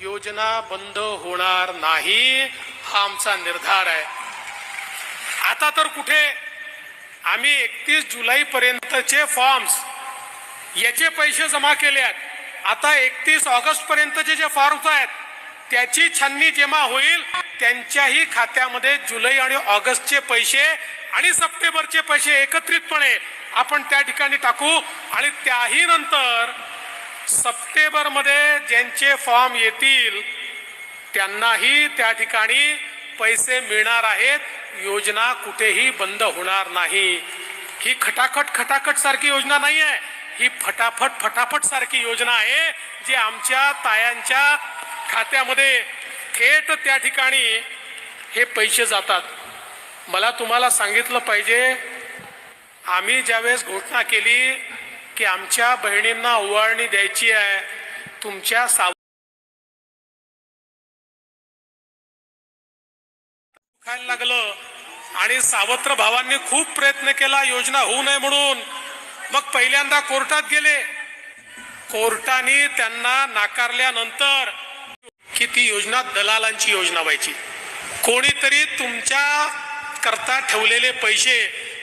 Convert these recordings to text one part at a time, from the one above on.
योजना बंद होणार नाही हा आमचा निर्धार आहे. आता तर कुठे आम्ही एकतीस जुलै पर्यंतचे फॉर्म्स याचे पैसे जमा केले आहेत. आता एकतीस ऑगस्ट पर्यंतचे जे फॉर्म्स आहेत त्याची छाननी जेव्हा होईल त्यांच्याही खात्यामध्ये जुलै आणि ऑगस्टचे पैसे आणि सप्टेंबरचे पैसे एकत्रितपणे आपण त्या ठिकाणी टाकू आणि त्याही नंतर सप्टेंबरमध्ये ज्यांचे फॉर्म येतील त्यांनाही त्या ठिकाणी पैसे मिळणार आहेत. योजना कुठेही बंद होणार नाही. ही खटाखट खटाखट सारखी योजना नाही आहे ही फटाफट फटाफट सारखी योजना आहे जी आमच्या तायांच्या खात्यामध्ये थेट त्या ठिकाणी हे पैसे जातात. मला तुम्हाला सांगितलं पाहिजे आम्ही ज्यावेळेस घोषणा केली की आमच्या बहिणींना ओवाळणी द्यायची आहे तुमच्या साव खायला लागलं आणि सावत्र भावांनी खूप प्रयत्न केला योजना होऊ नये म्हणून. मग पहिल्यांदा कोर्टात गेले. कोर्टाने त्यांना नाकारल्यानंतर की ती योजना? दलालांची योजना व्हायची. कोणीतरी तुमच्या करता ठेवलेले पैसे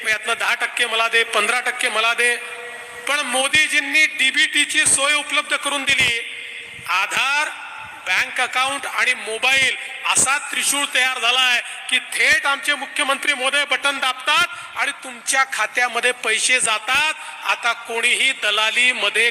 यातनं दहा टक्के मला दे पंधरा टक्के मला दे पण मोदीजींनी डीबीटीची सोय उपलब्ध करून दिली. आधार बँक अकाउंट आणि मोबाईल असा त्रिशूळ तयार झालाय की थेट आमचे मुख्यमंत्री मोदय बटन दाबतात आणि तुमच्या खात्यामध्ये पैसे जातात. आता कोणीही दलाली मध्ये